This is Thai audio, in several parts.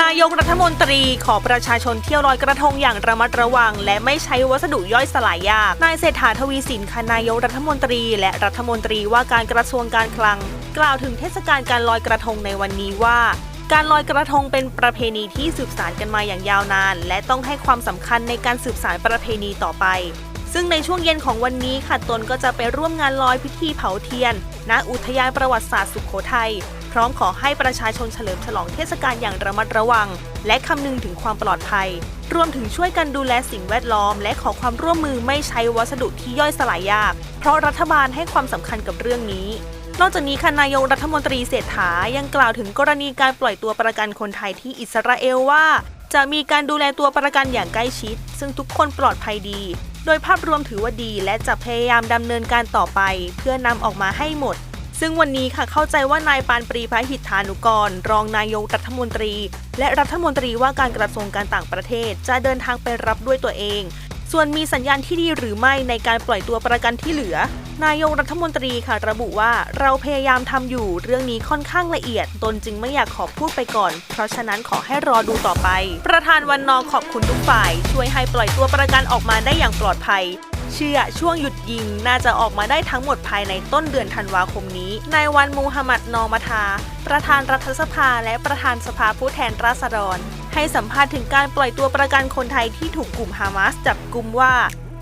นายกรัฐมนตรีขอประชาชนเที่ยวลอยกระทงอย่างระมัดระวัง และไม่ใช้วัสดุย่อยสลายยาก นายเศรษฐาทวีสินค่ะนายกรัฐมนตรี และรัฐมนตรีว่าการกระทรวงการคลัง กล่าวถึงเทศกาลการลอยกระทงในวันนี้ว่า การลอยกระทงเป็นประเพณีที่สืบสานกันมาอย่างยาวนาน และต้องให้ความสำคัญในการสืบสานประเพณีต่อไป ซึ่งในช่วงเย็นของวันนี้ค่ะตนก็จะไปร่วมงานลอยพิธีเผาเทียน ณ อุทยานประวัติศาสตร์สุขโขทัย พร้อมขอให้ประชาชนเฉลิมฉลองเทศกาลอย่างระมัดระวัง และคำนึงถึงความปลอดภัย รวมถึงช่วยกันดูแลสิ่งแวดล้อม และขอความร่วมมือไม่ใช้วัสดุที่ย่อยสลายยาก เพราะรัฐบาลให้ความสำคัญกับเรื่องนี้นอกจากนี้ค่ะนายกรัฐมนตรีเศรษฐายังกล่าวถึงกรณีการปล่อยตัวประกันคนไทยที่อิสราเอลว่า จะมีการดูแลตัวประกันอย่างใกล้ชิด ซึ่งทุกคนปลอดภัยดี โดยภาพรวมถือว่าดีและจะพยายามดำเนินการต่อไป เพื่อนำออกมาให้หมด ซึ่งวันนี้ค่ะเข้าใจว่านายปานปรีพหิทธานุกร รองนายกรัฐมนตรี และรัฐมนตรีว่าการกระทรวงการต่างประเทศ จะเดินทางไปรับด้วยตัวเอง ส่วนมีสัญญาณที่ดีหรือไม่ในการปล่อยตัวประกันที่เหลือ นายกรัฐมนตรีค่ะระบุว่าเราพยายามทำอยู่เรื่องนี้ค่อนข้างละเอียด ตนจึงไม่อยากขอพูดไปก่อน เพราะฉะนั้นขอให้รอดูต่อไป ประธานวันนอขอบคุณทุกฝ่าย ช่วยให้ปล่อยตัวประกันออกมาได้อย่างปลอดภัยเชื่อช่วงหยุดยิงน่าจะออกมาได้ทั้งหมดภายในต้นเดือนธันวาคมนี้ นายวันมูฮัมหมัดนอมาทา ประธานรัฐสภาและประธานสภาผู้แทนราษฎร ให้สัมภาษณ์ถึงการปล่อยตัวประกันคนไทยที่ถูกกลุ่มฮามาสจับกลุ่มว่า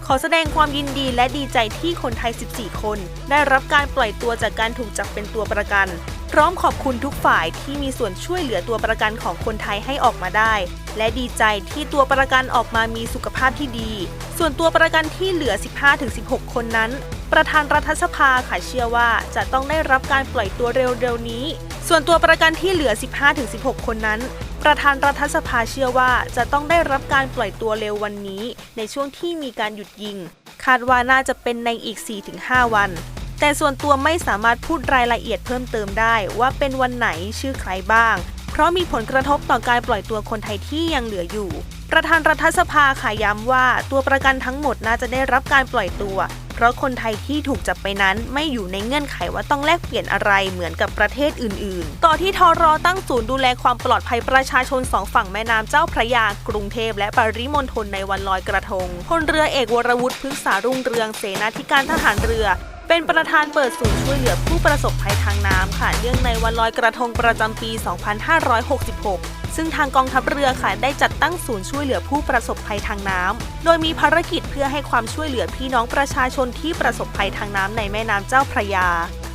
ขอแสดงความยินดีและดีใจที่คนไทย 14 คน ได้รับการปล่อยตัวจากการถูกจับเป็นตัวประกัน พร้อมขอบคุณทุกฝ่ายที่มีส่วนช่วยเหลือตัวประกันของคนไทยให้ออกมาได้ และดีใจที่ตัวประกันออกมามีสุขภาพที่ดี ส่วนตัวประกันที่เหลือ 15-16 คนนั้น ประธานรัฐสภาค่ะเชื่อว่าจะต้องได้รับการปล่อยตัวเร็วๆนี้ ส่วนตัวประกันที่เหลือ 15-16 คนนั้น ประธานรัฐสภาเชื่อว่าจะต้องได้รับการปล่อยตัวเร็ววันนี้ ในช่วงที่มีการหยุดยิง คาดว่าน่าจะเป็นในอีก 4-5 วัน แต่ส่วนตัวไม่สามารถพูดรายละเอียดเพิ่มเติมได้ ว่าเป็นวันไหนชื่อใครบ้าง เพราะมีผลกระทบต่อการปล่อยตัวคนไทยที่ยังเหลืออยู่ ประธานรัฐสภาค่ะย้ำว่า ตัวประกันทั้งหมดน่าจะได้รับการปล่อยตัว เพราะคนไทยที่ถูกจับไปนั้นไม่อยู่ในเงื่อนไขว่าต้องแลกเปลี่ยนอะไรเหมือนกับประเทศอื่น ๆ ต่อที่ทรอตั้งศูนย์ดูแลความปลอดภัยประชาชนสองฝั่งแม่น้ำเจ้าพระยากรุงเทพและปริมณฑลในวันลอยกระทงพลเรือเอกวรวุฒิพฤกษารุ่งเรืองเสนาธิการทหารเรือ เป็นประธานเปิดศูนย์ช่วยเหลือผู้ประสบภัยทางน้ำค่ะ เนื่องในวันลอยกระทงประจำปี 2566 ซึ่งทางกองทัพเรือค่ะได้จัดตั้งศูนย์ช่วยเหลือผู้ประสบภัยทางน้ำ โดยมีภารกิจเพื่อให้ความช่วยเหลือพี่น้องประชาชนที่ประสบภัยทางน้ำในแม่น้ำเจ้าพระยา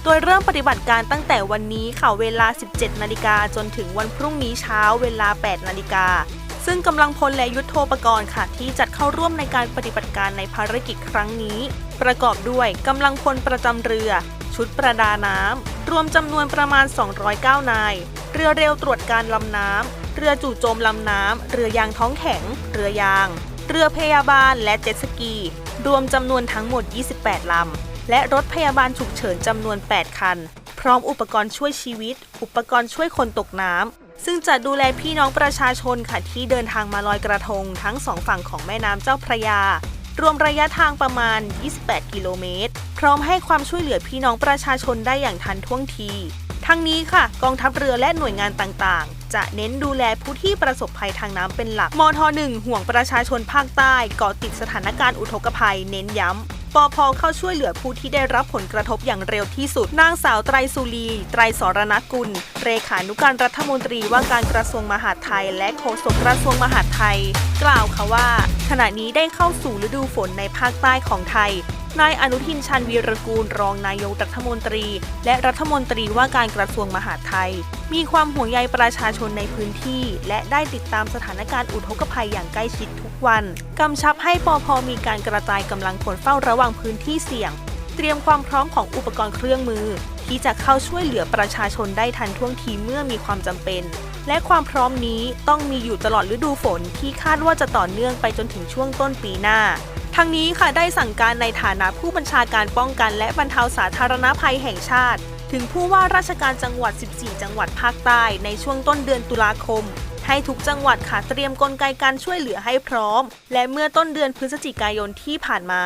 โดยเริ่มปฏิบัติการตั้งแต่วันนี้ค่ะเวลา 17 นาฬิกาจนถึงวันพรุ่งนี้เช้าเวลา 8 นาฬิกาซึ่งกำลังพลและยุทโธปกรณ์ค่ะ ที่จัด เข้าร่วมในการปฏิบัติการในภารกิจครั้งนี้ ประกอบด้วยกำลังพลประจำเรือ ชุดประดาน้ำ รวมจำนวนประมาณ 209 นาย เรือเร็วตรวจการลำน้ำ เรือจู่โจมลำน้ำ เรือยางท้องแข็ง เรือยาง เรือพยาบาลและเจ็ตสกี รวมจำนวนทั้งหมด 28 ลำ และรถพยาบาลฉุกเฉินจำนวน 8 คัน พร้อมอุปกรณ์ช่วยชีวิต อุปกรณ์ช่วยคนตกน้ำ ซึ่งจะดูแลพี่น้องประชาชนค่ะที่เดินทางมาลอยกระทงทั้งสองฝั่งของแม่น้ำเจ้าพระยา รวมระยะทางประมาณ 28 กิโลเมตร พร้อมให้ความช่วยเหลือพี่น้องประชาชนได้อย่างทันท่วงที ทั้งนี้ค่ะ กองทัพเรือและหน่วยงานต่างๆ จะเน้นดูแลผู้ที่ประสบภัยทางน้ำเป็นหลัก มท 1 ห่วงประชาชนภาคใต้เกาะติดสถานการณ์อุทกภัย เน้นย้ำ ปอพเข้าช่วยเหลือผู้ที่ได้รับผลกระทบอย่างเร็วที่สุด นางสาวไตรสุรี ไตรสรณกุล เลขานุการรัฐมนตรีว่าการกระทรวงมหาดไทย และโฆษกกระทรวงมหาดไทย กล่าวค่ะว่า ขณะนี้ได้เข้าสู่ฤดูฝนในภาคใต้ของไทย นายอนุทินชันวีรกูลรองนายกรัฐมนตรี และรัฐมนตรีว่าการกระทรวงมหาดไทย มีความห่วงใยประชาชนในพื้นที่ และได้ติดตามสถานการณ์อุทกภัยอย่างใกล้ชิดทุกวัน กำชับให้ปอพมีการกระจายกำลังคนเฝ้าระวังพื้นที่เสี่ยง เตรียมความพร้อมของอุปกรณ์เครื่องมือ ที่จะเข้าช่วยเหลือประชาชนได้ทันท่วงทีเมื่อมีความจำเป็น และความพร้อมนี้ต้องมีอยู่ตลอดฤดูฝนที่คาดว่าจะต่อเนื่องไปจนถึงช่วงต้นปีหน้าทั้งนี้ค่ะได้สั่งการในฐานะผู้บัญชาการป้องกันและบรรเทาสาธารณภัยแห่งชาติ ถึงผู้ว่าราชการจังหวัด 14 จังหวัดภาคใต้ในช่วงต้นเดือนตุลาคม ให้ทุกจังหวัดค่ะเตรียมกลไกการช่วยเหลือให้พร้อม และเมื่อต้นเดือนพฤศจิกายนที่ผ่านมา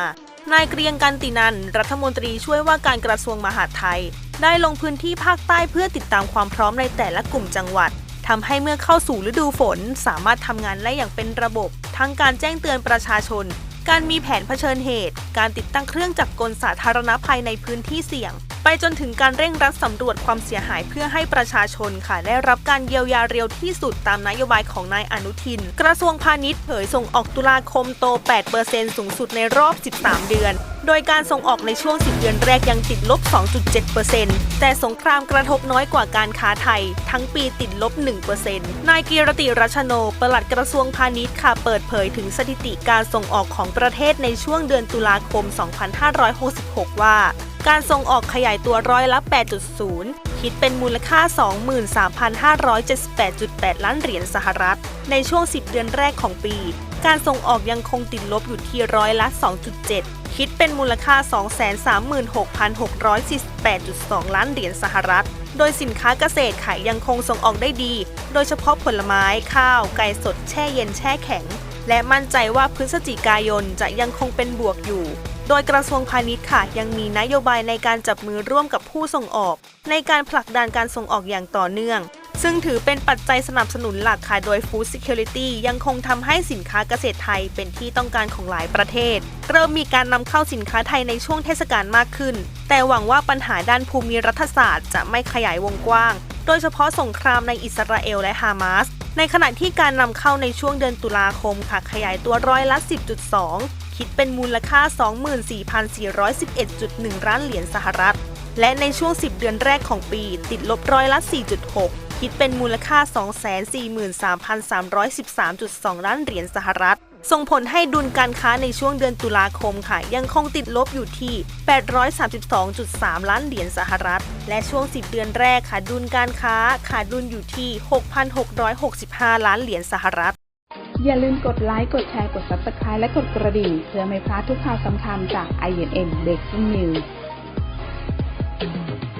นายเกรียงกันตินัน รัฐมนตรีช่วยว่าการกระทรวงมหาดไทย ได้ลงพื้นที่ภาคใต้เพื่อติดตามความพร้อมในแต่ละกลุ่มจังหวัดทำให้เมื่อเข้าสู่ฤดูฝน สามารถทำงานได้อย่างเป็นระบบ ทั้งการแจ้งเตือนประชาชน การมีแผนเผชิญเหตุ การติดตั้งเครื่องจักรกลสาธารณภัยในพื้นที่เสี่ยง ไปจนถึงการเร่งรัดสำรวจความเสียหายเพื่อให้ประชาชนค่ะ ได้รับการเยียวยาเร็วที่สุดตามนโยบายของนายอนุทิน กระทรวงพาณิชย์เผยส่งออกตุลาคมโต 8%สูงสุดในรอบ 13 เดือน โดยการส่งออกในช่วง 10 เดือนแรกยังติดลบ 2.7%แต่สงครามกระทบน้อยกว่าการค้าไทย ทั้งปีติดลบ 1%นายกีรติรัชโนปลัดกระทรวงพาณิชย์ค่ะเปิดเผยถึงสถิติการส่งออกของประเทศในช่วงเดือนตุลาคม 2566 ว่า การส่งออกขยายตัวร้อยละ 8.0 คิดเป็นมูลค่า 23,578.8 ล้านเหรียญสหรัฐ ในช่วง 10 เดือนแรกของปี การส่งออกยังคงติดลบอยู่ที่ร้อยละ 2.7 คิดเป็นมูลค่า 236,648.2 ล้านเหรียญสหรัฐ โดยสินค้าเกษตรขายยังคงส่งออกได้ดี โดยเฉพาะผลไม้ ข้าว ไก่สด แช่เย็น แช่แข็ง และมั่นใจว่าพฤศจิกายนจะยังคงเป็นบวกอยู่ โดยกระทรวงพาณิชย์ค่ะ ยังมีนโยบายในการจับมือร่วมกับผู้ส่งออก ในการผลักดันการส่งออกอย่างต่อเนื่อง ซึ่งถือเป็นปัจจัยสนับสนุนหลักค่ะโดย Food Security ยังคงทำให้สินค้าเกษตรไทยเป็นที่ต้องการของหลายประเทศ เริ่มมีการนำเข้าสินค้าไทยในช่วงเทศกาลมากขึ้น แต่หวังว่าปัญหาด้านภูมิรัฐศาสตร์จะไม่ขยายวงกว้าง โดยเฉพาะสงครามในอิสราเอลและฮามาสในขณะที่การนำเข้าในช่วงเดือนตุลาคมค่ะขยายตัวร้อยละ 10.2 คิดเป็นมูลค่า 24,411.1ล้านเหรียญสหรัฐ และในช่วง 10 เดือนแรกของปี ติดลบร้อยละ 4.6 คิดเป็นมูลค่า 243,313.2 ล้านเหรียญสหรัฐ ส่งผลให้ดุลการค้าในช่วงเดือนตุลาคมค่ะ ยังคงติดลบอยู่ที่ 832.3 ล้านเหรียญสหรัฐ และช่วง 10 เดือนแรกค่ะดุลการค้าขาดดุลอยู่ที่ 6,665 ล้านเหรียญสหรัฐ อย่าลืมกดไลค์ กดแชร์ กด Subscribe และกดกระดิ่ง เพื่อไม่พลาดทุกข่าวสำคัญจาก INN Breaking News